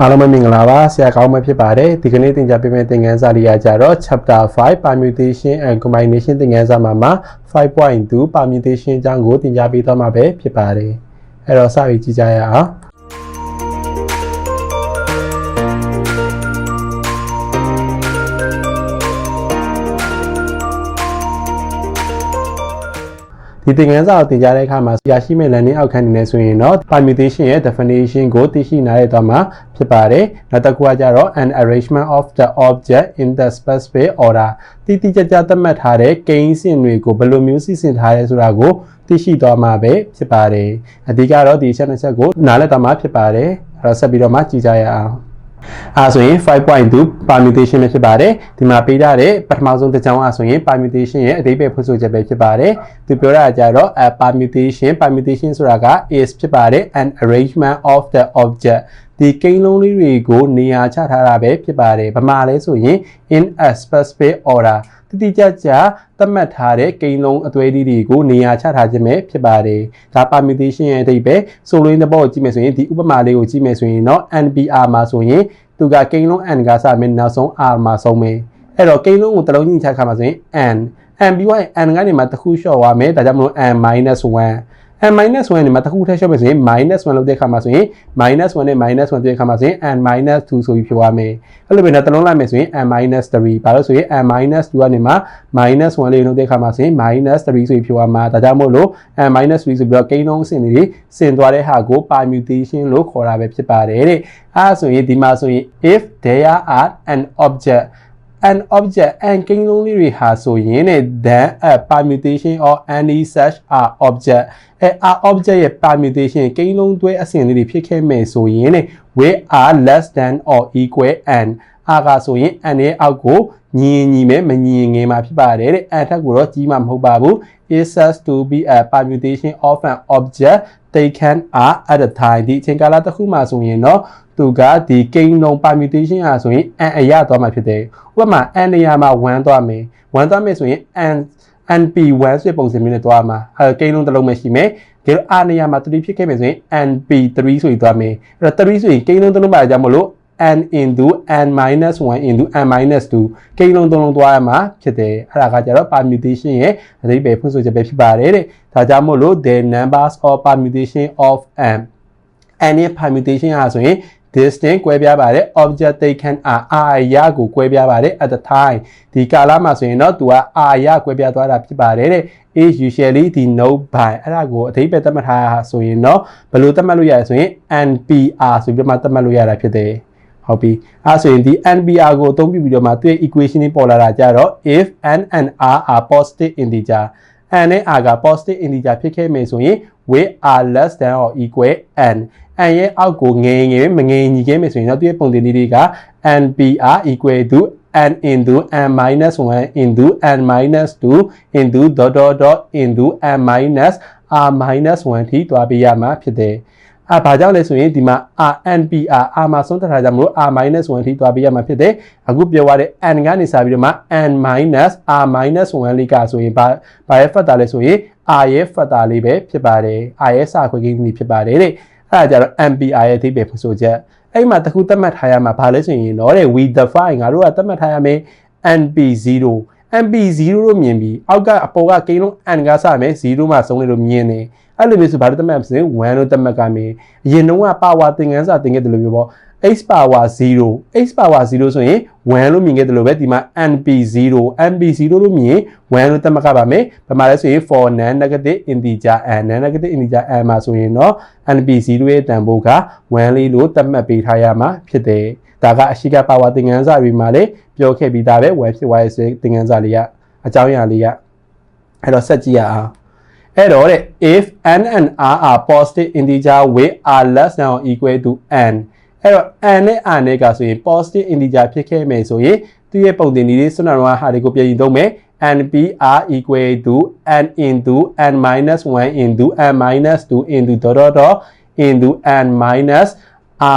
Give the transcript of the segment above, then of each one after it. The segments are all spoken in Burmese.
အားလုံးပဲမင်္ဂလာပါဆရာကောင်းမဖြစ်ပါတယ်ဒီကနေ့သင်ကြားပေးမယ့်သင်ခန်းစာလေးကကြတော့ chapter 5 permutation and combination သင်ခန်းစာမှာမှာ5.2 permutation အကြောင်းကိုသင်ကြားပေးသွားမှာပဲဖြစ်ပါတယ်အဲ့တော့စပြီးကြည့်ကြရအောင် ဒီသင်ခန်းစာကိုသင်ကြားတဲ့အခါမှာရရှိမဲ့ learning outcome တွေနဲ့ဆိုရင်တော့ permutation ရဲ့ definition ကိုသိရှိနားလည်သွားမှာဖြစ်ပါတယ်။နောက်တစ်ခုကကြတော့ an arrangement of the object in the specific order တိတိကျကျသတ်မှတ်ထားတဲ့ကိန်းစဉ်တွေကိုဘယ်လိုမျိုးစီစဉ်ထားရဲဆိုတာကိုသိရှိသွားမှာပဲဖြစ်ပါတယ်။အဓိကတော့ဒီချက်နှစ်ချက်ကိုနားလည်သွားမှာဖြစ်ပါတယ်။အဲ့တော့ဆက်ပြီးတော့မှကြည့်ကြရအောင်။ အဲဆိုရင်5.2 permutation ပဲဖြစ်ပါတယ်ဒီမှာပေးထားတဲ့ပထမဆုံးတစ်ကြောင်းအဆိုရင် permutation ရဲ့အသေးပဲဖွင့်ဆိုချက်ပဲဖြစ်ပါတယ်သူပြောတာကြတော့ a permutation permutation ဆိုတာက is ဖြစ်ပါတယ် an arrangement of the object ဒီကိန်းလုံးလေးတွေကိုနေရာချထားတာပဲဖြစ်ပါတယ်ဘာမှလဲဆိုရင် in a specific order တိတိကျကျသတ်မှတ်ထားတဲ့ကိန်းလုံးအသွဲလေးတွေကိုနေရာချထားခြင်းပဲဖြစ်ပါတယ်ဒါ permutation ရဲ့အဓိပ္ပာယ်ဆိုလိုရင်းသဘောကိုကြည့်မယ်ဆိုရင်ဒီဥပမာလေးကိုကြည့်မယ်ဆိုရင်တော့ NPR မှာဆိုရင်သူကကိန်းလုံး n ကစမယ်နောက်ဆုံး r မှာဆုံးမယ်အဲ့တော့ကိန်းလုံးကိုတစ်လုံးကြီးချခါမှာဆိုရင် n n ပြီးတော့ n ကနေမှတစ်ခုလျှော့သွားမယ်ဒါကြောင့်မလို့ n -1 n minus 1နေမှာတစ်ခုထည့်ရှုပ်မယ်ဆိုရင် minus 1လုပ်တဲ့အခါမှာဆိုရင် minus 1နဲ့ minus 1တဲ့အခါမှာဆိုရင် n minus 2ဆိုပြီးဖြစ်သွားမယ်အဲ့လိုပဲတော့တလုံးလိုက်မယ်ဆိုရင် n minus 3ဘာလို့ဆိုရင် n minus 2ကနေမှာ minus 1လေးလုပ်တဲ့အခါမှာဆိုရင် minus 3ဆိုပြီးဖြစ်သွားမှာဒါကြောင့်မို့လို့ n minus 3ဆိုပြီးတော့ကိန်းလုံးအဆင့်တွေဆင်သွားတဲ့ဟာကို permutation လို့ခေါ်တာပဲဖြစ်ပါတယ်တဲ့အဲဆိုရင်ဒီမှာဆိုရင် if there are an object an object and ကိန်းလုံးလေးတွေဟာဆိုရင် then a permutation or any such are object အဲ are object ရဲ့ permutation ကိန်းလုံးတွဲအစဉ်လေးတွေဖြစ်ခဲ့မယ်ဆိုရင် we are less than or equal and အာကဆိုရင် n ရဲ့အောက်ကိုညီညီမဲ့မညီငယ်မှာဖြစ်ပါတယ်တဲ့အဲ့ထက်ကိုတော့ကြီးမှာမဟုတ်ပါဘူး is says to be a permutation of an object taken are at a time ဒီအချိန်ကာလတစ်ခုမှာဆိုရင်တော့ သူကဒီကိန်းလုံး permutation ဟာဆိုရင် n အရသွားမှာဖြစ်တယ်ဥပမာ n နေရာမှာ1သွားမယ်1သွားမယ်ဆိုရင် n np1 ဆိုတဲ့ပုံစံမျိုးနဲ့သွားမှာအဲကိန်းလုံးတစ်လုံးပဲရှိမယ်ဒီလိုအာနေရာမှာ3ဖြစ်ခဲ့မယ်ဆိုရင် np3 ဆိုပြီးသွားမယ်အဲ့တော့3ဆိုရင်ကိန်းလုံးတစ်လုံးပါကြမလို့ n into n minus 1 into n minus 2ကိန်းလုံးသုံးလုံးသွားရမှာဖြစ်တယ်အဲ့ဒါကကြတော့ permutation ရဲ့အဓိပ္ပာယ်ဖွင့်ဆိုချက်ပဲဖြစ်ပါတယ်တဲ့ဒါကြောင့်မို့လို့ the numbers of permutation of m n ရဲ့ permutation ဟာဆိုရင် distinct ကွဲပြားပါတယ် object they can အာအာရကိုကွဲပြားပါတယ် at the time ဒီကာလမှာဆိုရင်တော့သူကအာရကွဲပြားသွားတာဖြစ်ပါတယ်တဲ့ is usually the node by အဲ့ဒါကိုအဓိပ္ပာယ်သတ်မှတ်ထားတာဆိုရင်တော့ဘယ်လိုသတ်မှတ်လို့ရလဲဆိုရင် npr ဆိုပြီးမှသတ်မှတ်လို့ရတာဖြစ်တယ်ဟုတ်ပြီအဲဆိုရင်ဒီ NPR ကိုအသုံးပြုပြီးတော့မှသူ့ရဲ့ equation လေးပေါ်လာတာကြတော့ if n and r are positive integer n နဲ့ r က positive integer ဖြစ်ခဲ့မယ်ဆိုရင် we are less than or equal n n ရဲ့အောက်ကိုငယ်ငယ်မငယ်ညီခဲ့မယ်ဆိုရင်တော့သူ့ရဲ့ပုံသင်နည်းတွေက npr equal to n into n minus 1 into n minus 2 into dot dot dot into n minus r minus 1ထိတွားပေးရမှာဖြစ်တယ်အာဘာကြောင့်လဲဆိုရင်ဒီမှာ RNPR R မှာဆုံးတက်ထားကြမလို့ R- 1ထိသွားပေးရမှာဖြစ်တယ်အခုပြောရတဲ့ N ကနေစပြီးတော့မှ N- R- 1လေးကဆိုရင်ဘာဘာရဲ့ factor လဲဆိုရင် R ရဲ့ factor လေးပဲဖြစ်ပါတယ် R ရဲ့စာခွဲကိန်းလေးဖြစ်ပါတယ်တဲ့ အဲ့ဒါကြတော့ MPR ရဲ့အဓိပ္ပာယ်ဖွင့်ဆိုချက်အဲ့မှာတခုသတ်မှတ်ထားရမှာဘာလဲဆိုရင်တော့တဲ့ we define ငါတို့ကသတ်မှတ်ထားရမယ် NP0 MP0 လို့မြင်ပြီးအောက်ကအပေါ်ကကိန်းလုံး n ကစမယ်0မှာဆုံးလေလို့မြင်တယ်အဲ့လိုမျိုးဆိုဘာလို့တတ်မှတ်ဆိုရင်1လို့တတ်မှတ်ကမယ်အရင်တုန်းက power သင်ခန်းစာသင်ခဲ့တယ်လို့ပြောပေါ့ x power 0 x power 0ဆိုရင်1လို့မြင်ခဲ့တယ်လို့ပဲဒီမှာ np0 np0 လို့မြင်1လို့တတ်မှတ်ကပါမယ်ဘာမှလဲဆိုရင် for non negative integer n non negative integer n မှာဆိုရင်တော့ np0 ရဲ့တန်ဖိုးက1လေးလို့တတ်မှတ်ပေးထားရမှာဖြစ်တယ်ဒါကအရှိက power သင်ခန်းစာတွေမှာလည်းပြောခဲ့ပြီးသားပဲ1ဖြစ်သွားရဲ့သင်ခန်းစာလေးကအကြောင်းအရာလေးကအဲ့တော့ဆက်ကြည့်ရအောင်အဲ့တော့တဲ့ if n and r are positive integer with r less than or equal to n အဲ့တော့ n နဲ့ r နဲ့ကဆိုရင် positive integer ဖြစ်ခဲ့မယ်ဆိုရင်သူ့ရဲ့ပုံသင်နည်းလေးစွမ်းနာတော့ဟာတွေကိုပြင်ယူသုံးမယ် npr equal to n into n minus 1 into n minus 2 into dot dot dot into n minus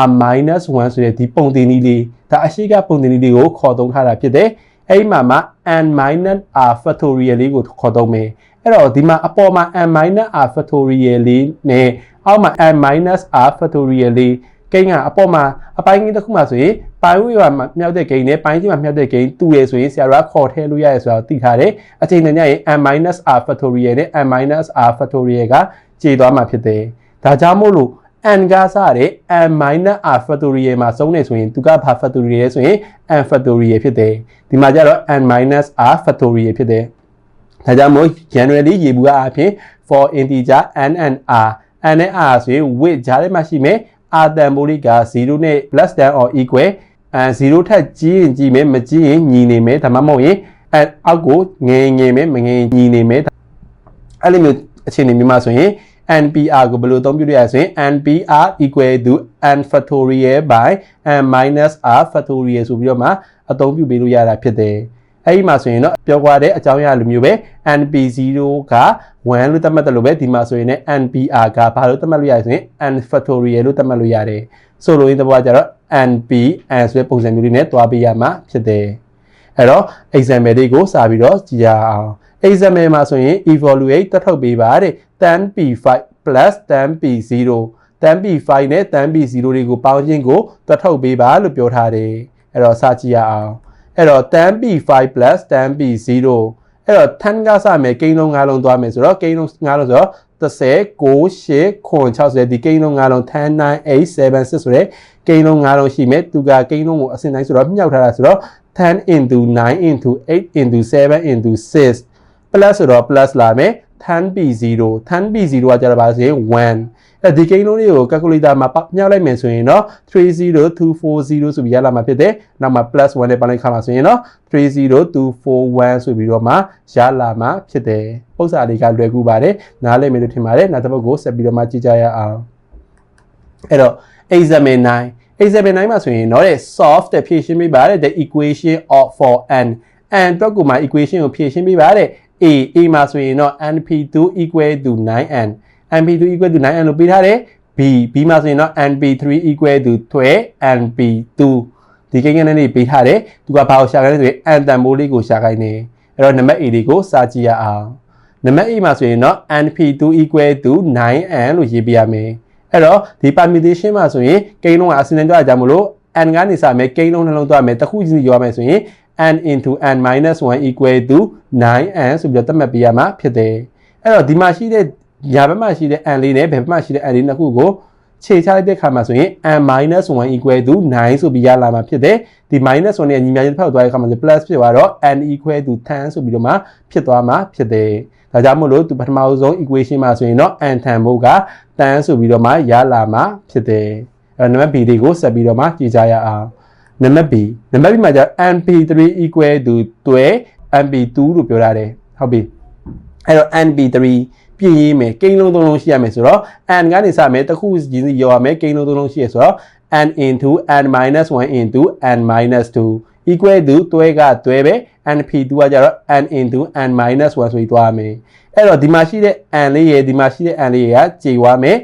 r minus 1ဆိုတဲ့ဒီပုံသင်နည်းလေးဒါအရှိကပုံသင်နည်းလေးကိုခေါ်သုံးထားတာဖြစ်တယ်အဲ့မှာမှာ n minus r factorial လေးကိုခေါ်သုံးမယ်အဲ့တော့ဒီမှာအပေါ်မှာ n minus r factorial လေးနဲ့အောက်မှာ n minus r factorial လေး ကကိန်းကအပေါ်မှာအပိုင်းကြီးတစ်ခုမှဆိုရင်ပိုင်းဝေးမှာမြောက်တဲ့ကိန်းနဲ့ပိုင်းကြီးမှာမြောက်တဲ့ကိန်းတူတယ်ဆိုရင်ဆရာတို့ကခေါ်ထည့်လို့ရတယ်ဆိုတော့သိထားတယ်အချိန်နဲ့ညရင် n-r factorial နဲ့ n-r factorial ကကျေသွားမှာဖြစ်တယ်ဒါကြောင့်မို့လို့ n ကစားတဲ့ n r factorial မှာစုံနေဆိုရင်သူကဘာ factorial လဲဆိုရင် n factorial ဖြစ်တယ်ဒီမှာကျတော့ n r factorial ဖြစ်တယ်ဒါကြောင့်မို့ generally ရေဘူးကအဖြစ် for integer n and r n နဲ့ r ဆိုရင် with ဂျားထဲမှာရှိမယ် r တန်ဖိုးလေးက0နဲ့ less than or equal အဲ0ထက်ကြီးရင်ကြီးမယ်မကြီးရင်ညီနေမယ်ဒါမှမဟုတ်ရင်အဲအောက်ကိုငယ်ငယ်မယ်မငယ်ညီနေမယ်အဲ့လိုမျိုးအခြေအနေမျိုးမှာဆိုရင် NPR ကိုဘယ်လိုအသုံးပြုရလဲဆိုရင် NPR equal to n factorial by n minus r factorial ဆိုပြီးတော့မှအသုံးပြုပေးလို့ရတာဖြစ်တယ် အဲ့ဒီမှာဆိုရင်တော့ပြောကြတဲ့အကြောင်းအရာလိုမျိုးပဲ NP0 က1လို့သတ်မှတ်တယ်လို့ပဲဒီမှာဆိုရင်လည်း NPR ကဘာလို့သတ်မှတ်လို့ရလဲဆိုရင် n factorial လို့သတ်မှတ်လို့ရတယ်ဆိုလိုရင်းသဘောကကျတော့ NP n ဆိုတဲ့ပုံစံမျိုးလေးနဲ့တွားပေးရမှာဖြစ်တယ်အဲ့တော့ example လေးကိုစာပြီးတော့ကြည့်ရအောင် example မှာဆိုရင် evaluate တက်ထုတ်ပေးပါတဲ့ 10p5 plus 10p0 10p5 နဲ့ 10p0 တွေကိုပေါင်းခြင်းကိုတက်ထုတ်ပေးပါလို့ပြောထားတယ်အဲ့တော့စာကြည့်ရအောင် အဲ့တော့ 10p5 plus 10p0 အဲ့တော့10ကစမယ်ကိန်းလုံး၅လုံးသွားမယ်ဆိုတော့ကိန်းလုံး၅လုံးဆိုတော့30 9 8 60ဒီကိန်းလုံး၅လုံး10 9 8 7 6ဆိုတဲ့ကိန်းလုံး၅လုံးရှိမယ်သူကကိန်းလုံးကိုအစဉ်တိုင်းဆိုတော့မြှောက်ထားတာဆိုတော့10 into 9 into 8 into 7 into 6 plus ဆိုတော့ plus လာမယ် 10p0 10p0 ကကြတော့ပါစေ1 အဲဒီကိန်းလုံးလေးကို calculator မှာမြောက်လိုက်မယ်ဆိုရင်တော့30240ဆိုပြီးရလာမှာဖြစ်တယ်။နောက်မှာ plus 1နဲ့ပေါင်းလိုက်ခါမှာဆိုရင်တော့30241ဆိုပြီးတော့မှရလာမှာဖြစ်တယ်။ပုံစံလေးကလွယ်ကူပါတယ်။နားလည်မယ်လို့ထင်ပါတယ်။နောက်တစ်ပုဒ်ကိုဆက်ပြီးတော့မှကြည့်ကြရအောင်။အဲ့တော့ example 9 example 9မှာဆိုရင်တော့ solve တဲ့ဖြည့်ရှင်းပေးပါတဲ့ the equation of for n n အတွက်ကိုမှ equation ကိုဖြည့်ရှင်းပေးပါတဲ့ a a မှာဆိုရင်တော့ np2 equal to 9n np2 equal to 9n လို့ပေးထားတယ် b b မှာဆိုရင်တော့ np3 equal to 12 np2 ဒီကိန်းကနည်းလေးပေးထားတယ်သူကဘာကိုရှာခိုင်းလဲဆိုရင် n တန်ဖိုးလေးကိုရှာခိုင်းနေအဲ့တော့နံပါတ် a လေးကိုစာကြည့်ရအောင်နံပါတ် a မှာဆိုရင်တော့ np2 equal to 9n လို့ရေးပြရမယ်အဲ့တော့ဒီ permutation မှာဆိုရင်ကိန်းလုံးကအစင်းတိုင်းကြမလို့ n ကနေစမယ်ကိန်းလုံးနှလုံးသွားမယ်တစ်ခုစီရောမယ်ဆိုရင် n into n minus 1 equal to 9n ဆိုပြီးတော့သတ်မှတ်ပေးရမှာဖြစ်တယ်အဲ့တော့ဒီမှာရှိတဲ့ ညာဘက်မှာရှိတဲ့ n လေးနဲ့ဘယ်ဘက်မှာရှိတဲ့ n လေးနှစ်ခုကိုခြေချလိုက်တဲ့ခါမှာဆိုရင် n minus 1 equal to 9ဆိုပြီးရလာမှာဖြစ်တယ်ဒီ minus 1နဲ့ညီမချင်းတစ်ဖက်သွားတဲ့ခါမှာဆို plus ဖြစ်သွားတော့ n equal to 10ဆိုပြီးတော့မှဖြစ်သွားမှာဖြစ်တယ်ဒါကြောင့်မို့လို့သူပထမဆုံး equation မှာဆိုရင်တော့ n ထံဘုတ်က10ဆိုပြီးတော့မှရလာမှာဖြစ်တယ်အဲနံပါတ် b လေးကိုဆက်ပြီးတော့မှကြည့်ကြရအောင်နံပါတ် b နံပါတ် b မှာကျ np3 equal to 12 np2 လို့ပြောထားတယ်ဟုတ်ပြီအဲ့တော့ np3 ပြင်ရေးမယ်ကိန်းလုံးသုံးလုံးရှိရမယ်ဆိုတော့ n ကနေစမယ်တစ်ခုချင်းစီရောရမယ်ကိန်းလုံးသုံးလုံးရှိရဆိုတော့ n into n minus 1 into n minus 2 equal to တွဲကတွဲပဲ np2 ကကြတော့ n into n minus 1ဆိုပြီးသွားမယ်အဲ့တော့ဒီမှာရှိတဲ့ n လေးရယ်ဒီမှာရှိတဲ့ n လေးရယ်ကကြေသွားမယ်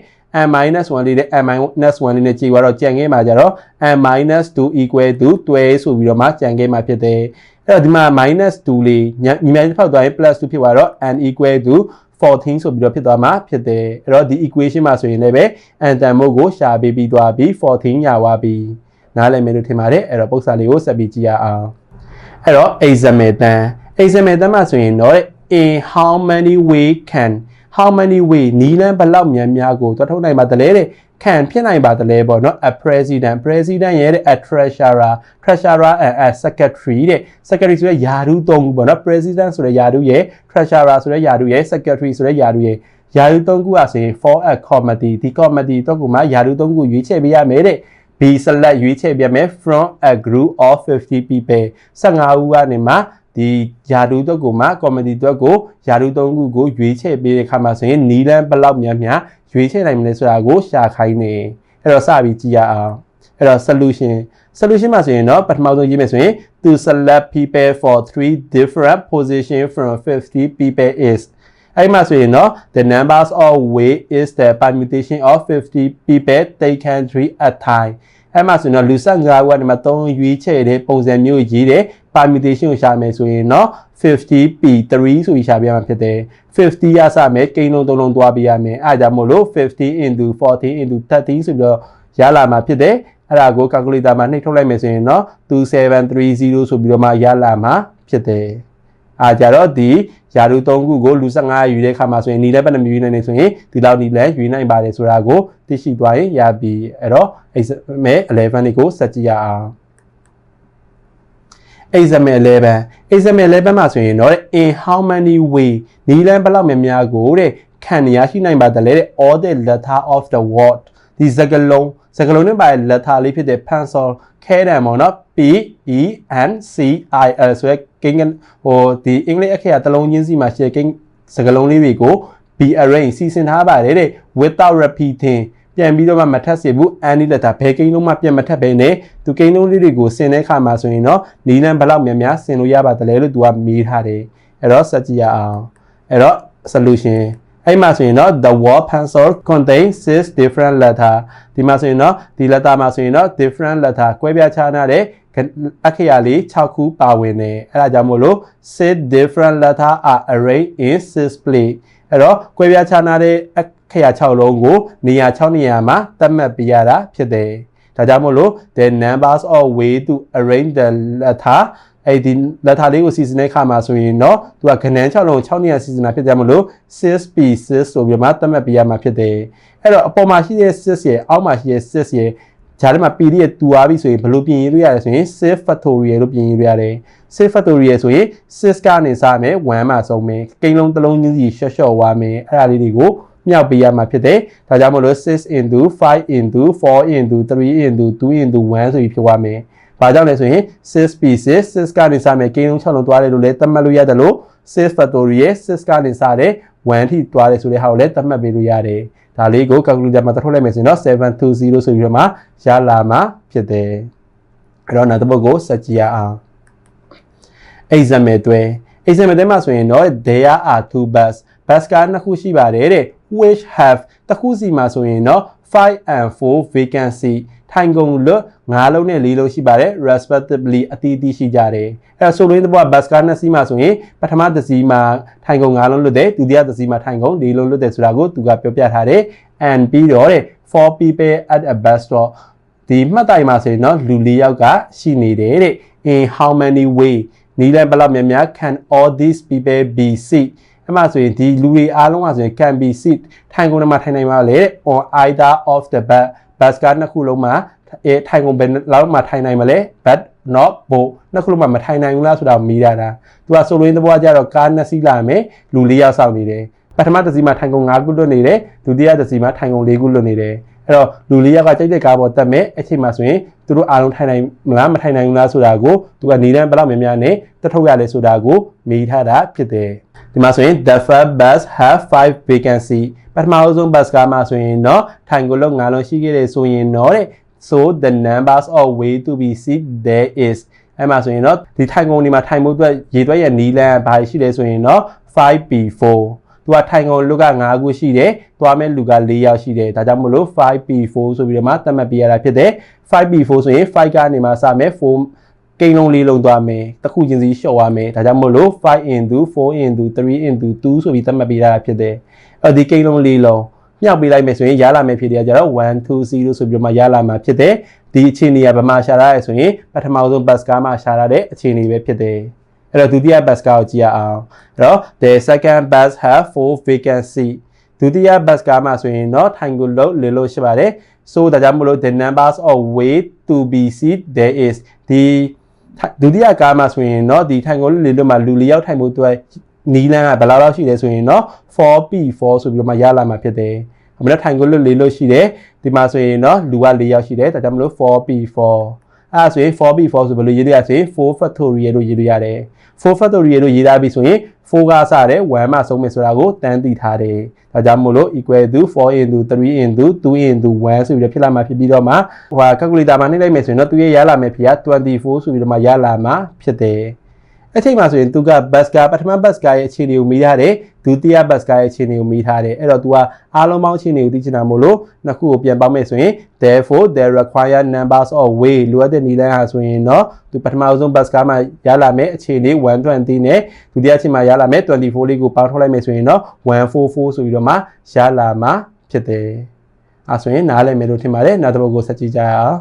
n minus 1လေးနဲ့ n minus 1လေးနဲ့ကြေသွားတော့ကြံခဲ့မှာကြတော့ n minus 2 equal to တွဲဆိုပြီးတော့မှကြံခဲ့မှာဖြစ်တယ်အဲ့တော့ဒီမှာ minus 2လေးညီမဖောက်သွားရင် plus 2ဖြစ်သွားတော့ n equal to 14ဆိုပြီးတော့ဖြစ်သွားမှာဖြစ်တယ်အဲ့တော့ဒီ equation မှာဆိုရင်လည်းပဲ n တန်မို့ကိုရှာပေးပြီးသွားပြီး14ညာသွားပြီးနားလည်မယ်လို့ထင်ပါတယ်အဲ့တော့ပု္ပ္ပစာလေးကိုဆက်ပြီးကြည့်ရအောင်အဲ့တော့ example တန် example တန်မှာဆိုရင်တော့ in how many way can how many way နီးလန်းဘလောက်များများကိုသွားထုတ်နိုင်ပါတလဲတဲ့ ခံဖြစ်နိုင်ပါတလဲပေါ့နော် a president president ရဲ့တဲ့ a treasurer treasurer and a secretary တဲ့ secretary ဆိုတဲ့ယာရုသုံးခုပေါ့နော် president ဆိုတဲ့ယာရုရဲ့ treasurer ဆိုတဲ့ယာရုရဲ့ secretary ဆိုတဲ့ယာရုရဲ့ယာရုသုံးခုอ่ะဆိုရင် for a committee ဒီ committee တော့ကိုမှယာရုသုံးခုရွေးချယ်ပေးရမယ်တဲ့ B select ရွေးချယ်ပြမယ် from a group of 50 people 15ဦးကနေမှ ဒီယာဒူတော့ကိုမှကော်မတီတော့ကိုယာဒူသုံးခုကိုရွေးချယ်ပေးတဲ့ခါမှာဆိုရင်နီလန်းဘလောက်များများရွေးချယ်နိုင်မလဲဆိုတာကိုရှာခိုင်းနေအဲ့တော့စပြီးကြည့်ရအောင်အဲ့တော့ solution solution မှာဆိုရင်တော့ပထမဆုံးရေးမယ်ဆိုရင် to select people for three different position from 50 people is အဲ့မှာဆိုရင်တော့ the numbers of way is the permutation of 50 people taken three at time အဲ့မှာဆိုရင်တော့လူ15ခုကနေမှ3ရွေးချယ်တဲ့ပုံစံမျိုးရေးတဲ့ permutation ကိုရှာမယ်ဆိုရင်တော့ 50p3 ဆိုပြီးရှာပြရမှာဖြစ်တယ်50ရစမယ်ကိန်းလုံးသုံးလုံးသွားပြရမယ်အဲဒါကြောင့်မို့လို့50 into 14 into 13ဆိုပြီးတော့ရလာမှာဖြစ်တယ်အဲ့ဒါကို calculator မှာနှိပ်ထုတ်လိုက်မယ်ဆိုရင်တော့2730ဆိုပြီးတော့မှရလာမှာဖြစ်တယ်အားကြတော့ဒီယာရု3ခုကိုလူ15ယူတဲ့ခါမှာဆိုရင်နီလည်းဘယ်နှမျိုးနိုင်နေဆိုရင်ဒီလောက်နီလည်းယူနိုင်ပါတယ်ဆိုတာကိုသိရှိသွားရင်ရပြီအဲ့တော့အဲ့မဲ့11တွေကိုစက်ကြည့်ရအောင် exam 11 exam 11မှာဆိုရင်တော့ in how many way နီလန်ဘယ်လောက်များများကိုတဲ့ခံရရှိနိုင်ပါတယ်တဲ့ all the letter of the word ဒီစကားလုံးစကားလုံးနဲ့ပါ letter လေးဖြစ်တဲ့ pencil ခဲတံပေါ့နော် P E N C I L ဆိုရဲကိန်းဟိုဒီအင်္ဂလိပ်အခရာတစ်လုံးချင်းစီမှာရှိတဲ့ကိန်းစကားလုံးလေးတွေကို be arrange စီစဉ်ထားပါတယ်တဲ့ without repeating ပြန်ပြီးတော့မှမထပ်စေဘူး any letter ဘယ်ကိန်းလုံးမှပြန်မထပ်ဘဲနဲ့သူကိန်းလုံးလေးတွေကိုဆင်တဲ့အခါမှာဆိုရင်တော့နီလန်ဘယ်လောက်များများဆင်လို့ရပါတယ်လို့သူကမေးထားတယ်အဲ့တော့စက်ကြည့်ရအောင်အဲ့တော့ solution အဲ့မှာဆိုရင်တော့ the word pencil contains six different letter ဒီမှာဆိုရင်တော့ဒီ letter မှာဆိုရင်တော့ different letter ကွဲပြားခြားနားတဲ့အခရာလေး6ခုပါဝင်တယ်အဲ့ဒါကြောင့်မို့လို့ six different letter are arranged in six place အဲ့တော့ကွဲပြားခြားနားတဲ့အ ခရာ6လုံးကိုနေရာ6နေရာမှာသတ်မှတ်ပြရတာဖြစ်တယ်ဒါကြောင့်မို့လို့ the numbers of way to arrange the letter အဲ့ဒီ letter လေးကိုစီစဉ်တဲ့အခါမှာဆိုရင်တော့သူကခဏန်း6လုံး6နေရာစီစဉ်တာဖြစ်ကြမလို့ 6p6 ဆိုပြီးမှသတ်မှတ်ပြရမှာဖြစ်တယ်အဲ့တော့အပေါ်မှာရှိတဲ့6ရဲ့အောက်မှာရှိတဲ့6ရဲ့ဂျားထဲမှာ p ရဲ့တူသွားပြီဆိုရင်ဘယ်လိုပြင်ရေးလို့ရလဲဆိုရင်6 factorial လို့ပြင်ရေးလို့ရတယ်6 factorial ဆိုရင်6ကနေစမယ်1မှာဆုံးမယ်ကိန်းလုံးတစ်လုံးချင်းစီရှော့ရှော့ဝါမယ်အဲ့ဒါလေးတွေကို မြောက်ပေးရမှာဖြစ်တယ်။ဒါကြောင့်မလို့6 into 5 into 4 into 3 into 2 into 1ဆိုပြီးဖြစ်သွားမယ်။ဘာကြောင့်လဲဆိုရင် 6p6 6ကနေစမယ်ကိန်းလုံး6လုံးသွားတယ်လို့လည်းသတ်မှတ်လို့ရတယ်လို့6 factorial 6ကနေစတဲ့1ထိသွားတယ်ဆိုတဲ့ဟာကိုလည်းသတ်မှတ်ပေးလို့ရတယ်။ဒါလေးကို calculator မှာထုတ်လိုက်မယ်ဆိုရင်တော့720ဆိုပြီးတော့မှရလာမှာဖြစ်တယ်။အဲ့တော့နောက်တစ်ပုဒ်ကိုစက်ကြည့်ရအောင်။ exam တွေ exam တွေမှာဆိုရင်တော့ there are two bus bus ကနှစ်ခုရှိပါတယ်တဲ့ which have တစ်ခုစီမှာဆိုရင်တော့5 and 4 vacancy ထိုင်ကုန်လွတ်9လုံးနဲ့4လုံးရှိပါတယ် respectively အတီးတီးရှိကြတယ်အဲဆိုလိုရင်းသဘောကဘတ်စကားနှစ်စီးမှာဆိုရင်ပထမတစ်စီးမှာထိုင်ကုန်9လုံးလွတ်တယ်ဒုတိယတစ်စီးမှာထိုင်ကုန်4လုံးလွတ်တယ်ဆိုတာကိုသူကပြောပြထားတယ် and ပြီးတော့တဲ့ for people at a bus stop ဒီမှတ်တိုင်မှာဆိုရင်တော့လူ၄ယောက်ကရှိနေတယ်တဲ့ in how many way နီးလန်ဘယ်လောက်များများ can all these people be seat အဲ့မှာဆိုရင်ဒီလူတွေအားလုံးကဆိုရင် can be seat ထိုင်ကုန်ထဲမှာထိုင်နိုင်ပါလေတဲ့ on either of the bus ဘတ်ကားနှစ်ခုလုံးမှာအဲထိုင်ကုန်ဘယ်လောက်မှထိုင်နိုင်မလဲ but not boat နှစ်ခုလုံးမှာမထိုင်နိုင်ဘူးလားဆိုတာမေးရတာသူကဆိုလိုရင်းသဘောကကြတော့ကားနှစ်စီးလာမယ်လူ၄ယောက်စောင့်နေတယ်ပထမတစ်စီးမှာထိုင်ကုန်၅ခုလွတ်နေတယ်ဒုတိယတစ်စီးမှာထိုင်ကုန်၄ခုလွတ်နေတယ်အဲ့တော့လူလေးယောက်ကကြိုက်တဲ့ကားပေါ်တက်မယ်အချိန်မှာဆိုရင်သူတို့အားလုံးထိုင်နိုင်မလားမထိုင်နိုင်ဘူးလားဆိုတာကိုသူကနေတန်းဘယ်လောက်များများနဲ့တထုတ်ရလဲဆိုတာကိုမေးထားတာဖြစ်တယ် ဒီမှာဆိုရင် the first bus have 5 vacancy ပထမဆုံး bus ကားမှာဆိုရင်တော့ထိုင်ကုန်လုံး၅လုံးရှိခဲ့တယ်ဆိုရင်တော့တဲ့ so the numbers of way to be seat there is အဲ့မှာဆိုရင်တော့ဒီထိုင်ကုန်ဒီမှာထိုင်ဖို့အတွက်ရေသွက်ရနီလန်ဘာရှိလဲဆိုရင်တော့ 5p4 သူကထိုင်ကုန်လူက9ခုရှိတယ်။သွားမဲ့လူက4ယောက်ရှိတယ်။ဒါကြောင့်မလို့ 5p4 ဆိုပြီးတော့မှသတ်မှတ်ပြရတာဖြစ်တယ်။ 5p4 ဆိုရင်5ကနေမှစမယ်4 ကိန်းလုံးလေးလုံးသွားမယ်။တစ်ခုချင်းစီလျှော့သွားမယ်။ဒါကြောင့်မလို့5 into 4 into 3 into 2ဆိုပြီးသတ်မှတ်ပြရတာဖြစ်တယ်။အဲဒီကိန်းလုံးလေးလုံးမြောက်ပေးလိုက်မယ်ဆိုရင်ရလာမယ်ဖြစ်တယ်ကြတော့1 2 0ဆိုပြီးတော့မှရလာမှာဖြစ်တယ်။ဒီအခြေအနေကဗမာရှာရရဲဆိုရင်ပထမဆုံး bus ကားမှာရှာရတဲ့အခြေအနေပဲဖြစ်တယ်။အဲ့တော့ဒုတိယ bus ကားကိုကြည့်ရအောင်အဲ့တော့ the second bus have four vacancy ဒုတိယ bus ကားမှာဆိုရင်တော့ထိုင်ကိုလို့လေလို့ရှိပါတယ် so ဒါကြောင့်မလို့ the numbers of way to be seat there is ဒီ ဒုတိယကားမှာဆိုရင်တော့ဒီထိုင်ကိုလို့လေလို့မှာလူလေးယောက်ထိုင်ဖို့အတွက်နီလန်းကဘယ်လောက်လောက်ရှိလဲဆိုရင်တော့ 4p4 ဆိုပြီးတော့မှရလာမှာဖြစ်တယ်။အမလို့ထိုင်ကိုလို့လေးလို့ရှိတယ်ဒီမှာဆိုရင်တော့လူက၄ယောက်ရှိတယ်ဒါကြောင့်မလို့ 4p4 အဲ့ဒါဆိုရင် 4b4 ဆိုဘယ်လိုရေးရလဲဆိုရင်4 factorial လို့ရေးလို့ရတယ်4 factorial လို့ရေးထားပြီဆိုရင် 4ကစတယ်1မှာဆုံးမယ်ဆိုတာကိုတန်းသိထားတယ်ဒါကြောင့်မို့လို့ equal to 4 into 3 into 2 into 1ဆိုပြီးတော့ဖြစ်လာမှာဖြစ်ပြီးတော့မှဟိုဟာ calculator မှာနှိပ်လိုက်မယ်ဆိုရင်တော့သူရဲ့ရလာမယ်ဖြစ်က24ဆိုပြီးတော့မှရလာမှာဖြစ်တယ် အဲ့ချိန်မှာဆိုရင်သူကဘတ်စကာပထမဘတ်စကာရဲ့အခြေအနေကိုမိထားတယ်ဒုတိယဘတ်စကာရဲ့အခြေအနေကိုမိထားတယ်အဲ့တော့ तू ကအားလုံးပေါင်းအခြေအနေကိုသိချင်တာမို့လို့နှစ်ခုကိုပြန်ပေါင်းမယ်ဆိုရင် therefore the required numbers of way လိုအပ်တဲ့နည်းလမ်းဟာဆိုရင်တော့သူပထမဆုံးဘတ်စကာမှာရလာမယ်အခြေအနေ120နဲ့ဒုတိယအချိန်မှာရလာမယ်24လေးကိုပေါင်းထုတ်လိုက်မယ်ဆိုရင်တော့144ဆိုပြီးတော့မှရလာမှာဖြစ်တယ်အဲဆိုရင်နားလည်မယ်လို့ထင်ပါတယ်နောက်တစ်ပုဒ်ကိုဆက်ကြည့်ကြရအောင်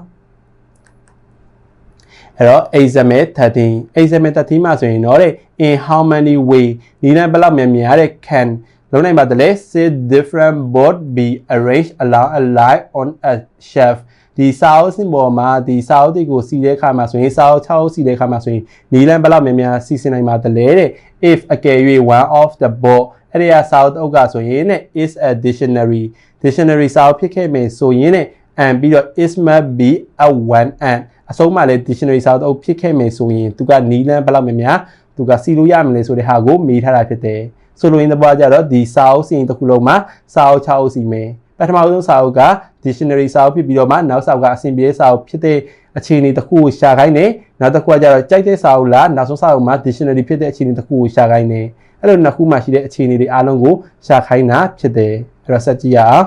အဲ့တော့ example 13 example 13မှာဆိုရင်တော့တဲ့ in how many way ဒီနဲ့ဘယ်လောက်များများတဲ့ can လုံးနိုင်ပါတယ်လေ say different board be arranged along a line on a shelf ဒီစာအုပ်စင်ပေါ်မှာဒီစာအုပ်တွေကိုစီတဲ့အခါမှာဆိုရင်စာအုပ်6အုပ်စီတဲ့အခါမှာဆိုရင်နီလန်ဘယ်လောက်များများစီစဉ်နိုင်ပါတယ်လေတဲ့ if အကယ်၍ one of the board အဲ့ဒီကစာအုပ်အုပ်ကဆိုရင်တဲ့ is a dictionary dictionary စာအုပ်ဖြစ်ခဲ့မယ်ဆိုရင်တဲ့ and ပြီးတော့ is must be a one and အဆုံးမှလည်း dictionary စာအုပ်ဖြစ်ခဲ့မယ်ဆိုရင်သူကနီလန်ဘယ်လောက်များများသူကစီလို့ရမလဲဆိုတဲ့ဟာကိုမေးထားတာဖြစ်တယ်ဆိုလိုရင်းတပွားကြတော့ဒီစာအုပ်စီရင်တစ်ခုလုံးမှာစာအုပ်6အုပ်စီမယ်ပထမဆုံးစာအုပ်က dictionary စာအုပ်ဖြစ်ပြီးတော့မှနောက်စာအုပ်ကအစဉ်ပြေစာအုပ်ဖြစ်တဲ့အခြေအနေတစ်ခုကိုရှာခိုင်းတယ်နောက်တစ်ခုကကြတော့ကြိုက်တဲ့စာအုပ်လားနောက်ဆုံးစာအုပ်မှာ dictionary ဖြစ်တဲ့အခြေအနေတစ်ခုကိုရှာခိုင်းတယ်အဲ့လိုနှစ်ခုမှရှိတဲ့အခြေအနေတွေအားလုံးကိုရှာခိုင်းတာဖြစ်တယ်အဲ့တော့ဆက်ကြည့်ရအောင်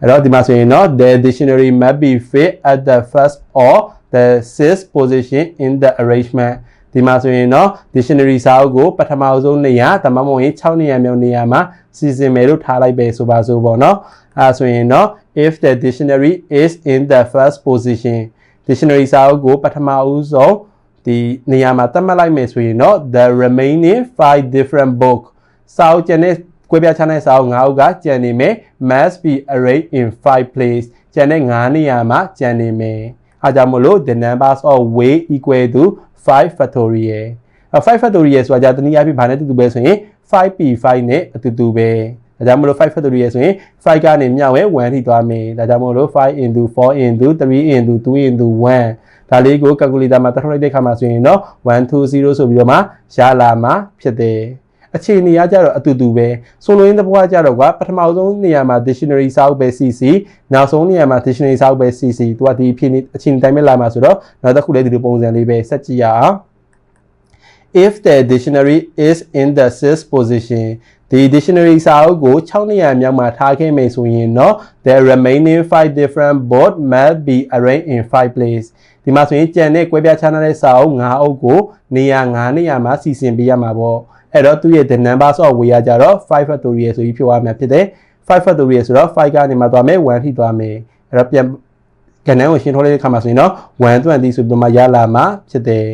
အဲ့တော့ဒီမှာဆိုရင်တော့ the dictionary must be fit at the first or the sixth position in the arrangement ဒီမှာဆိုရင်တော့ dictionary စာအုပ်ကိုပထမဆုံးနေရာဒါမှမဟုတ်ရင်6နေရာမြောက်နေရာမှာစီစဉ်မယ်လို့ထားလိုက်ပဲဆိုပါစို့ပေါ့နော်အဲဆိုရင်တော့ if the dictionary is in the first position dictionary စာအုပ်ကိုပထမဦးဆုံးဒီနေရာမှာသတ်မှတ်လိုက်မယ်ဆိုရင်တော့ the remaining five different book စာအုပ်ကျန်တဲ့ကွဲပြားခြားတဲ့စာအုပ်၅အုပ်ကကျန်နေမယ် must be arranged in five place ကျန်တဲ့၅နေရာမှာကျန်နေမယ် အားကြောင့်မလို့ the numbers of way equal to 5 factorial 5 factorial ဆိုတာじゃတနည်းအားဖြင့်ဘာနဲ့တူတူပဲဆိုရင် 5p5 နဲ့အတူတူပဲဒါကြောင့်မလို့5 factorial ဆိုရင်5ကနေမျှဝဲ1ထိသွားမယ်ဒါကြောင့်မလို့5 into 4 into 3 into 2 into 1ဒါလေးကို calculator မှာတက်ထုတ်လိုက်တဲ့အခါမှာဆိုရင်တော့120ဆိုပြီးတော့မှရလာမှာဖြစ်တယ် အခြေအနေကကြတော့အတူတူပဲဆိုလိုရင်းတစ်ဘွားကြတော့ကွာပထမဆုံးနေရာမှာ dictionary စာအုပ်ပဲ CC နောက်ဆုံးနေရာမှာ dictionary စာအုပ်ပဲ CC သူကဒီအဖြစ်အခြေအနေတိုင်းပဲလာမှာဆိုတော့နောက်တစ်ခုလည်းဒီလိုပုံစံလေးပဲဆက်ကြည့်ရအောင် if the dictionary is in the sixth position ဒီ dictionary စာအုပ်ကို6နေရာမြောက်မှာထားခဲ့မယ်ဆိုရင်တော့ the remaining five different board must be arranged in five place ဒီမှာဆိုရင်ကြံတဲ့ကွဲပြားခြားနားတဲ့စာအုပ်9အုပ်ကိုနေရာ9နေရာမှာစီစဉ်ပေးရမှာပေါ့ အဲ့တော့သူ့ရဲ့ the numbers of way ကကြတော့5 factorial ဆိုပြီးဖြစ်သွားမှာဖြစ်တယ်5 factorial ဆိုတော့5ကနေမှသွားမယ်1ထိသွားမယ်အဲ့တော့ပြန်ကဏ္ဍကိုရှင်းထုတ်လိုက်တဲ့အခါမှာဆိုရင်တော့120ဆိုပြီးတော့မှရလာမှာဖြစ်တယ်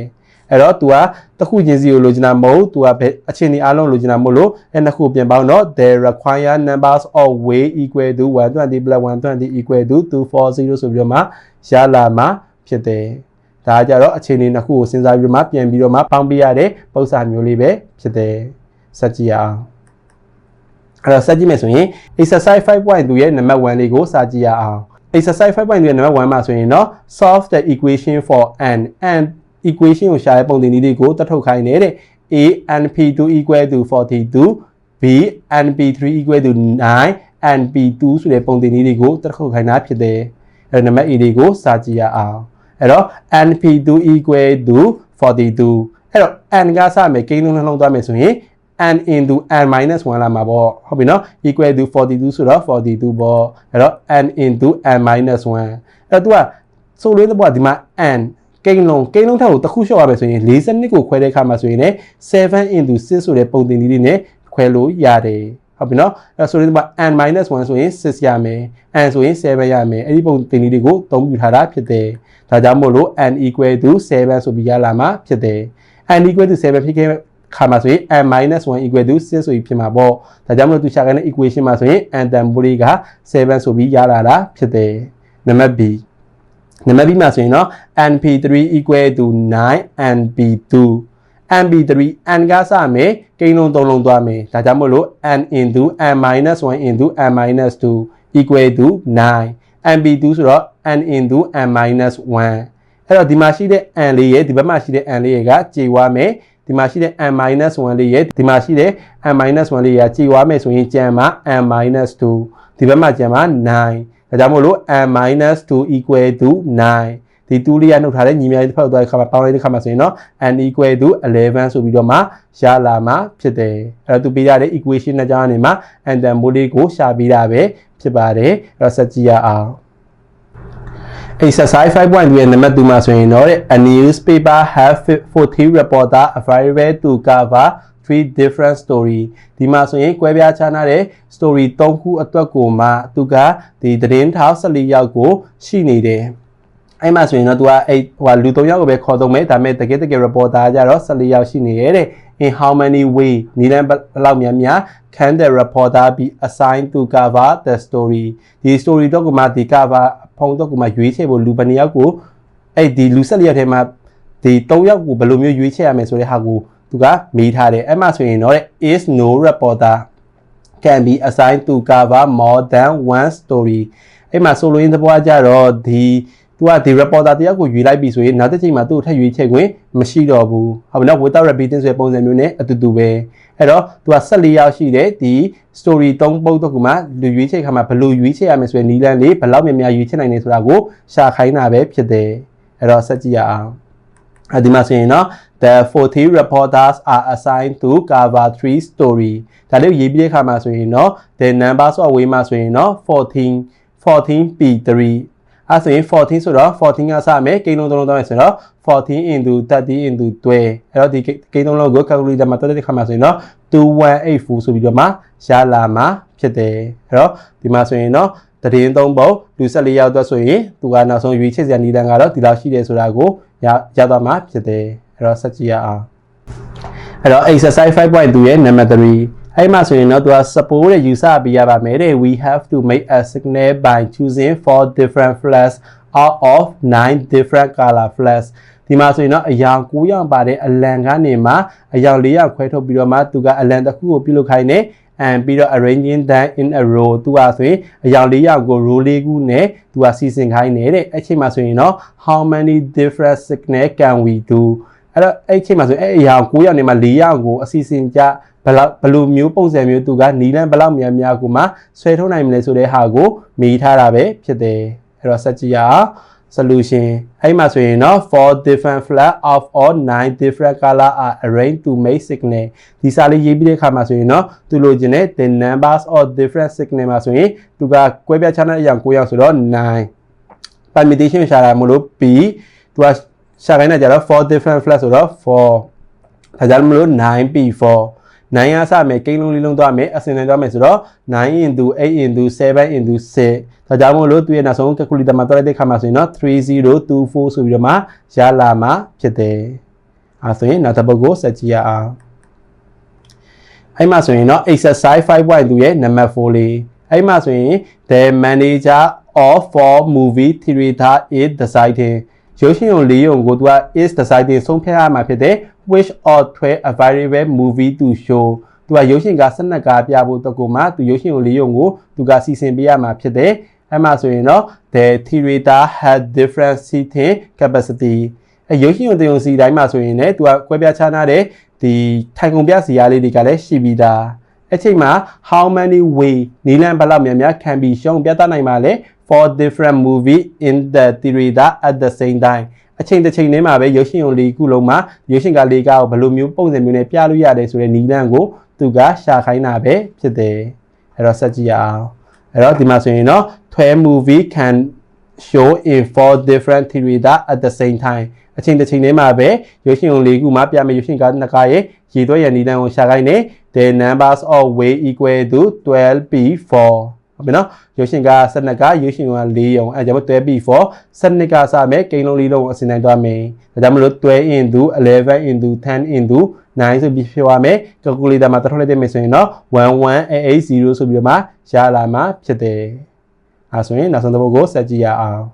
အဲ့တော့ तू ကတစ်ခုချင်းစီကိုလိုချင်တာမဟုတ် तू ကဘယ်အချင်းဒီအားလုံးလိုချင်တာမဟုတ်လို့အဲ့နှစ်ခုပြန်ပေါင်းတော့ the require numbers of way equal to 120 plus 120 equal to 240ဆိုပြီးတော့မှရလာမှာဖြစ်တယ် ဒါကြတော့အခြေအနေနှစ်ခုကိုစဉ်းစားပြီးတော့မှပြန်ပြီးတော့မှပေါင်းပြရတဲ့ပုံစံမျိုးလေးပဲဖြစ်တယ်ဆက်ကြည့်အောင်အဲ့တော့ဆက်ကြည့်မယ်ဆိုရင် exercise 5.2ရဲ့နံပါတ်1လေးကိုစာကြည့်ရအောင် exercise 5.2ရဲ့နံပါတ်1မှာဆိုရင်တော့ solve the equation for n and equation ကိုရှာတဲ့ပုံသင်နည်းလေးကိုတတ်ထုတ်ခိုင်းနေတဲ့ a np2 equal to 42 b np3 equal to 9 np2 ဆိုတဲ့ပုံသင်နည်းလေးကိုတတ်ထုတ်ခိုင်းတာဖြစ်တယ်အဲ့တော့နံပါတ် a လေးကိုစာကြည့်ရအောင် အဲ့တော့ np2 equal to 42အဲ့တော့ n ကစမယ်ကိန်းလုံးနှလုံးသွားမယ်ဆိုရင် n into n minus 1လာမှာပေါ့ဟုတ်ပြီနော် equal to 42ဆိုတော့42ပေါ့အဲ့တော့ n into n minus 1အဲ့တော့ तू ကဆိုလို့တဲ့ဘောကဒီမှာ n ကိန်းလုံးကိန်းလုံးထက်ကိုတစ်ခုလျှော့ရမယ်ဆိုရင်42ကိုခွဲတဲ့အခါမှာဆိုရင်လည်း7 into 6ဆိုတဲ့ပုံသင်နည်းလေးနဲ့ခွဲလို့ရတယ် ဟုတ်ပြီနော်အဲဆိုရင်ဒီမှာ n 1ဆိုရင်6ရမယ် n ဆိုရင်7ရမယ်အဲ့ဒီပုံသင်နည်းလေးကိုသုံးပြထားတာဖြစ်တယ်ဒါကြောင့်မို့လို့ n equal to 7ဆိုပြီးရလာမှာဖြစ်တယ် n equal to 7ဖြစ်ခဲ့ခါမှာဆိုရင် n minus 1 equal to 6ဆိုပြီးဖြစ်မှာပေါ့ဒါကြောင့်မလို့သူရှာခိုင်းတဲ့ equation မှာဆိုရင် n တန်ဖိုးလေးက7ဆိုပြီးရလာတာဖြစ်တယ်နံပါတ် b နံပါတ် b မှာဆိုရင်တော့ np3 equal to 9 np2 np3 n ကစမယ်ကိန်းလုံးသုံးလုံးသွားမယ်ဒါကြောင့်မို့လို့ n into n minus 1 into n minus 2 equal to 9 np2 ဆိုတော့ n into n minus 1အဲ့တော့ဒီမှာရှိတဲ့ n လေးရဲ့ဒီဘက်မှာရှိတဲ့ n လေးရဲ့ကကြေွားမယ်ဒီမှာရှိတဲ့ n minus 1လေးရဲ့ဒီမှာရှိတဲ့ n minus 1လေးရဲ့ကြေွားမယ်ဆိုရင်ကျန်မှာ n minus 2ဒီဘက်မှာကျန်မှာ9ဒါကြောင့်မို့လို့ n minus 2 equal to 9 ဒီ2လေးရနှုတ်ထားတဲ့ညီမလေးတစ်ဖက်သွားတဲ့ခါမှာပေါင်းလိုက်တဲ့ခါမှာဆိုရင်တော့ n equal to 11ဆိုပြီးတော့မှရလာမှာဖြစ်တယ်အဲ့တော့သူပေးရတဲ့ equation နဲ့ကြောင်းအနေမှာ n တန်မိုးလေးကိုရှာပေးတာပဲဖြစ်ပါတယ်အဲ့တော့ဆက်ကြည့်ရအောင် exercise 5.2ရဲ့နံပါတ်2မှာဆိုရင်တော့ a newspaper have 40 reporter available to cover three different story ဒီမှာဆိုရင်ကွဲပြားခြားနားတဲ့ story ၃ခုအတွက်ကိုမှသူကဒီသတင်းထောက်14ယောက်ကိုရှိနေတယ် အဲ့မှာဆိုရင်တော့ तू ကအဲ့ဟိုလူ3ယောက်ကိုပဲခေါ်သုံးမယ်ဒါပေမဲ့တကယ်တကယ် reporter ကကြတော့14ယောက်ရှိနေရဲ့တဲ့ in how many way နီလန်ဘယ်လောက်များများ can the reporter be assigned to cover the story ဒီ story တော့ကမှဒီ cover ဖုံတော့ကမှရွေးချယ်ဖို့လူဘယ်နှစ်ယောက်ကိုအဲ့ဒီလူ14ယောက်ထဲမှာဒီ3ယောက်ကိုဘယ်လိုမျိုးရွေးချယ်ရမယ်ဆိုတဲ့ဟာကိုသူကမေးထားတယ်အဲ့မှာဆိုရင်တော့ is no reporter can be assigned to cover more than one story အဲ့မှာဆိုလိုရင်းသဘောကြတော့ဒီ သူကဒီ reporter တယောက်ကိုရွေးလိုက်ပြီဆိုရင်နောက်တစ်ချိန်မှာသူ့ကိုထပ်ရွေးချယ်ခွင့်မရှိတော့ဘူးဟုတ်ပြီနော် without repeating ဆိုတဲ့ပုံစံမျိုးနဲ့အတူတူပဲအဲ့တော့သူက14ယောက်ရှိတယ်ဒီ story 3ပုဒ်တော့ကမှလူရွေးချယ်ခါမှာဘယ်လိုရွေးချယ်ရမယ်ဆိုတဲ့နီလန်းလေးဘယ်လောက်များများရွေးချယ်နိုင်လဲဆိုတာကိုရှာခိုင်းတာပဲဖြစ်တယ်အဲ့တော့ဆက်ကြည့်ရအောင်အဲ့ဒီမှာဆိုရင်နော် the 40 reporters are assigned to cover three story ဒါလေးကိုရေးပြီးတဲ့အခါမှာဆိုရင်တော့ the numbers of way မှာဆိုရင်တော့14 14p3 အဲဆိုရင်14ဆိုတော့14ကစမယ်ကိန်းလုံးသုံးလုံးသွားမယ်ဆိုတော့14 into 30 into 12အဲ့တော့ဒီကိန်းသုံးလုံးကို calculator မှာတွက်တဲ့ခါမှာဆိုရင်တော့2184ဆိုပြီးတော့မှရလာမှာဖြစ်တယ်အဲ့တော့ဒီမှာဆိုရင်တော့တရင်သုံးပုံလူ14ယောက်အတွက်ဆိုရင်သူကနောက်ဆုံးရွေးချယ်စရာနည်းလမ်းကတော့ဒီလောက်ရှိတယ်ဆိုတာကိုရရသွားမှာဖြစ်တယ်အဲ့တော့ဆက်ကြည့်ရအောင်အဲ့တော့ exercise 5.2ရဲ့ number 3 အဲ့မှာဆိုရင်တော့သူက support တဲ့ယူဆပေးရပါမယ်တဲ့ we have to make a signal by choosing four different flags out of nine different color flags ဒီမှာဆိုရင်တော့အယောင်9ယောင်ပါတဲ့အလံကနေမှအယောင်4ယောက်ခွဲထုတ်ပြီးတော့မှသူကအလံတစ်ခုကိုပြုလုပ်ခိုင်းတယ် and ပြီးတော့ arranging them in a row သူကဆိုရင်အယောင်၄ယောက်ကို row လေးခုနဲ့သူကစီစဉ်ခိုင်းတယ်တဲ့အချိန်မှာဆိုရင်တော့ how many different signal can we do အဲ့တော့အဲ့ချိန်မှာဆိုရင်အဲ့အယောင်9ယောက်နေမှာ4ယောက်ကိုအစီအစဉ်ကြ ဘလောက်ဘလူမျိုးပုံစံမျိုးသူကနီလန်ဘလောက်များများကိုမှဆွဲထုတ်နိုင်မလဲဆိုတဲ့ဟာကိုမိထားတာပဲဖြစ်တယ်အဲ့တော့ဆက်ကြည့်ရအောင် solution အဲ့မှာဆိုရင်တော့ four different flag of all nine different color are arranged to make signal ဒီစာလေးရေးပြီးတဲ့အခါမှာဆိုရင်တော့သူလိုချင်တဲ့ the numbers of different signal မှာဆိုရင်သူကကွဲပြားခြားတဲ့အရာကိုရောက်ဆိုတော့9 permutation ရှာတာမလို့ b သူကရှာခိုင်းတာကြတော့4 different flag ဆိုတော့4ဒါကြောင့်မလို့ 9p4 9ရစမယ်ကိန်းလုံးလေးလုံးသွားမယ်အစင်တိုင်းသွားမယ်ဆိုတော့9 into 8 into 7 into 6ဒါကြောင့်မို့လို့သူရဲ့နောက်ဆုံး calculator မှာတွက်လိုက်တဲ့ခါမှာဆိုရင်တော့3024ဆိုပြီးတော့မှရလာမှာဖြစ်တယ်အဲဆိုရင်နောက်တစ်ပုဒ်ကိုဆက်ကြည့်ရအောင်အဲ့မှာဆိုရင်တော့ exercise 5.2ရဲ့ number 4လေးအဲ့မှာဆိုရင် the manager of for movie theater is deciding ရုပ်ရှင်ရုံလေးရုံကိုသူက is deciding ဆုံးဖြတ်ရမှာဖြစ်တယ် which or 12 available movie to show သူကရုပ်ရှင်က12ကားပြဖို့တကူမှာသူရုပ်ရှင်ရုံလေးရုံကိုသူကစီစဉ်ပေးရမှာဖြစ်တယ်အဲ့မှာဆိုရင်တော့ the theater had different seating capacity အဲရုပ်ရှင်ရုံတရုံစီတိုင်းမှာဆိုရင်လည်းသူကကွဲပြားခြားနားတဲ့ဒီထိုင်ကုန်ပြစီရားလေးတွေကလည်းရှိပြီးသားအချိန်မှာ how many way နီလန်ဘယ်လောက်များများ can be shown ပြသနိုင်ပါလဲ for different movie in the theater at the same time အချိန်တစ်ချိန်တည်းမှာပဲရုပ်ရှင်ရုံလေးခုလုံးမှာရုပ်ရှင်ကလေးကားကိုဘယ်လိုမျိုးပုံစံမျိုးနဲ့ပြလို့ရတယ်ဆိုတဲ့နီလန်ကိုသူကရှာခိုင်းတာပဲဖြစ်တယ်အဲ့တော့ဆက်ကြည့်ရအောင်အဲ့တော့ဒီမှာဆိုရင်တော့12 movie can show in four different theater at the same time အချိန်တစ်ချိန်တည်းမှာပဲရုပ်ရှင်ရုံလေးခုမှာပြမယ်ရုပ်ရှင်ကားနှစ်ကားရဲ့ရေသွဲရနီလန်ကိုရှာခိုင်းတယ် the numbers of way equal to 12p4 ဟုတ်ပြီနော်ရုပ်ရှင်က12ကရုပ်ရှင်က4ရုံအဲကြောင့်12 before 12ကစမယ်ကိန်းလုံးလေးလုံးကိုအစဉ်တိုင်းသွားမယ်ဒါကြောင့်မလို့12 into 11 into 10 into 9ဆိုပြီးဖြစ်သွားမယ် calculator မှာတထုတ်လိုက်တဲ့မယ်ဆိုရင်တော့11880ဆိုပြီးတော့မှရလာမှာဖြစ်တယ်အဲဆိုရင်နောက်ဆုံးတစ်ပုဒ်ကိုဆက်ကြည့်ရအောင်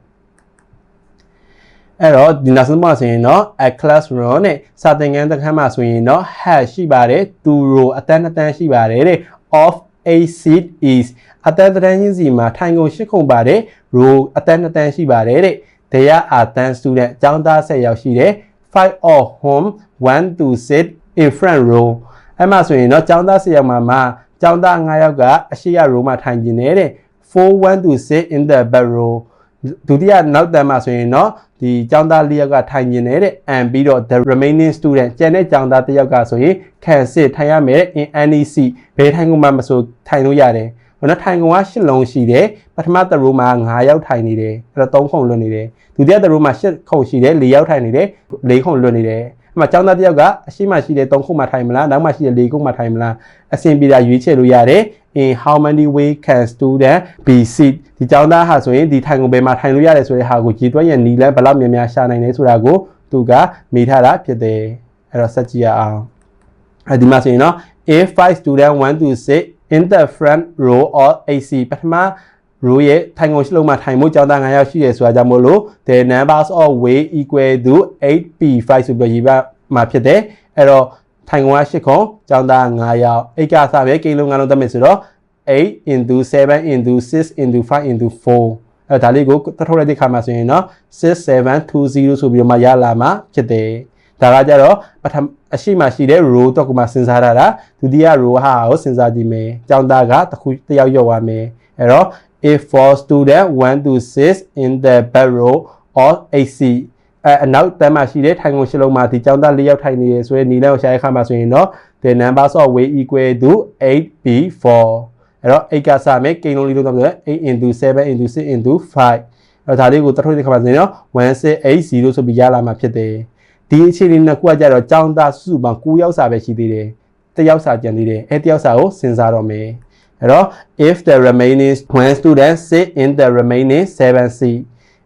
အဲ့တော့ဒီနောက်ဆုံးမှာဆိုရင်တော့ a classroom နဲ့စာသင်ခန်းတစ်ခန်းမှာဆိုရင်တော့ has ရှိပါတယ်သူရိုအတန်းအတန်းရှိပါတယ်တဲ့ of a seat is အတန်းတန်းချင်းစီမှာထိုင်ကုန်ရှစ်ခုပါတဲ့ row အတန်းအတန်းရှိပါတယ်တဲ့ there are 10 student အကျောင်းသား10ယောက်ရှိတယ်5 of home 1 to sit in front row အဲ့မှာဆိုရင်တော့ကျောင်းသား10ယောက်မှာမှာကျောင်းသား9ယောက်ကအရှိရ row မှာထိုင်နေတယ်တဲ့4 1 to sit in the back row ဒုတိယနောက်တန်းမှာဆိုရင်တော့ဒီကျောင်းသား၄ယောက်ကထိုင်နေတယ်တဲ့ and ပြီးတော့ the remaining student ကျန်တဲ့ကျောင်းသားတစ်ယောက်ကဆိုရင် can sit ထိုင်ရမယ် in any seat ဘယ်ထိုင်ကုန်မှမဆိုထိုင်လို့ရတယ်ဟိုနော်ထိုင်ကုန်က၈လုံးရှိတယ်ပထမသရိုးမှာ9ယောက်ထိုင်နေတယ်အဲ့တော့3ခုလွတ်နေတယ်ဒုတိယသရိုးမှာ8ခုရှိတယ်4ယောက်ထိုင်နေတယ်4ခုလွတ်နေတယ်အဲ့မှာကျောင်းသားတစ်ယောက်ကအရှိမရှိတဲ့3ခုမှထိုင်မလားနောက်မှရှိတဲ့4ခုမှထိုင်မလားအဆင်ပြေတာရွေးချယ်လို့ရတယ် in how many way can student be seat ဒီကျောင်းသားဟာဆိုရင်ဒီထိုင်ကုန်ဘယ်မှာထိုင်လို့ရတယ်ဆိုတဲ့ဟာကိုကြည်သွက်ရနီလန်းဘယ်လောက်များများရှာနိုင်လဲဆိုတာကိုသူကမိထားတာဖြစ်တယ်အဲ့တော့စက်ကြည့်ရအောင်အဲဒီမှာဆိုရင်တော့ if 5 student want to sit in the front row or AC ပထမ row ရဲ့ထိုင်ကုန်ရှိလုံးမှာထိုင်မှုကျောင်းသား9ယောက်ရှိတယ်ဆိုတာကြောင့်မို့လို့ the numbers of way equal to 8p5 ဆိုပြီးရေးပါမှာဖြစ်တယ်အဲ့တော့ ထိုင်ကုန်က8ခုကျောင်းသား9ယောက်အိတ်ကစားပဲကိန်းလုံး9လုံးတက်မယ်ဆိုတော့8 into 7 into 6 into 5 into 4အဲ့ဒါလေးကိုတထုတ်လိုက်တဲ့ခါမှာဆိုရင်တော့6720ဆိုပြီးတော့မှရလာမှာဖြစ်တယ်ဒါကကြတော့ပထမအရှိမှရှိတဲ့ row တော့ကိုမှစဉ်းစားရတာဒုတိယ row ဟာကိုစဉ်းစားကြည့်မယ်ကျောင်းသားကတစ်ခုတစ်ယောက်ရောက်သွားမယ်အဲ့တော့ if for student want to sit in the back row or AC အဲအနောက်တန်းမှာရှိတဲ့ထိုင်ကုန်ရှစ်လုံးမှာဒီကျောင်းသား၄ယောက်ထိုင်နေရဆိုရင်ညီလန်းကိုရှာရခါမှာဆိုရင်တော့ the numbers of way equal to 8b4 အဲ့တော့8ကစမယ်ကိန်းလုံးလေးလုံးတော့ဆိုရင်8 into 7 into 6 into 5အဲ့တော့ဒါလေးကိုတထုတ်တဲ့ခါမှာဆိုရင်တော့1680ဆိုပြီးရလာမှာဖြစ်တယ်ဒီအခြေအနေနှစ်ခုကကြတော့ကျောင်းသားစုစုပေါင်း9ယောက်စာပဲရှိသေးတယ်တစ်ယောက်စာကျန်သေးတယ်အဲ့တစ်ယောက်စာကိုစဉ်းစားတော့မယ်အဲ့တော့ if the remaining one student sit in the remaining 7 seat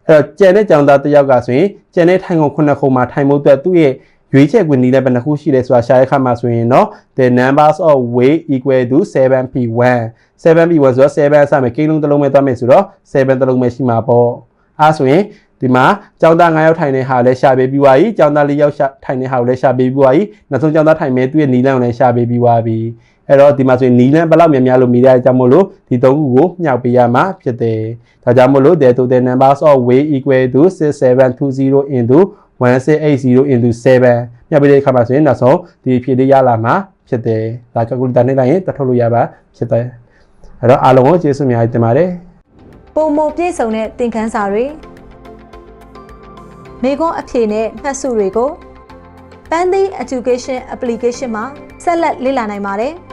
အဲ့တော့ကျန်တဲ့ကျောင်းသားတစ်ယောက်ကဆိုရင်ကျန်တဲ့ထိုင်ကုန်ခုနှစ်ခုမှာထိုင်မှုအတွက်သူ့ရဲ့ရွေးချယ်ခွင့်နည်းလည်းဘယ်နှခုရှိလဲဆိုတာရှားရခါမှာဆိုရင်တော့ the numbers of way equal to 7p1 7p1 ဆိုတော့7စမယ်ကိန်းလုံးတစ်လုံးပဲသွားမယ်ဆိုတော့7တစ်လုံးပဲရှိမှာပေါ့အဲဆိုရင်ဒီမှာကျောင်းသား9ယောက်ထိုင်တဲ့ဟာလည်းရှာပေးပြီးသွားပြီကျောင်းသား4ယောက်ရှာထိုင်တဲ့ဟာကိုလည်းရှာပေးပြီးသွားပြီနောက်ဆုံးကျောင်းသားထိုင်မဲ့သူ့ရဲ့နီလန်းကိုလည်းရှာပေးပြီးသွားပြီ အဲ့တော့ဒီမှာဆိုရင်နီလန်းဘယ်လောက်များများလို့မိရတဲ့ကြောင့်မို့လို့ဒီသုံးခုကိုမြှောက်ပေးရမှာဖြစ်တယ်ဒါကြောင့်မို့လို့ the total numbers of way equal to 6720 into 1680 into 7မြှောက်ပေးတဲ့အခါမှာဆိုရင်နောက်ဆုံးဒီဖြည့်လေးရလာမှာဖြစ်တယ်ဒါကယ်ကူလီတာနဲ့လိုက်ရင်တထုတ်လို့ရပါဖြစ်တယ်အဲ့တော့အားလုံးကိုကျေးဇူးအများကြီးတင်ပါတယ်ပုံမပြည့်စုံတဲ့သင်ခန်းစာတွေမိခွန်းအဖြေနဲ့မှတ်စုတွေကို Pandy Education Application မှာဆက်လက်လေ့လာနိုင်ပါတယ်။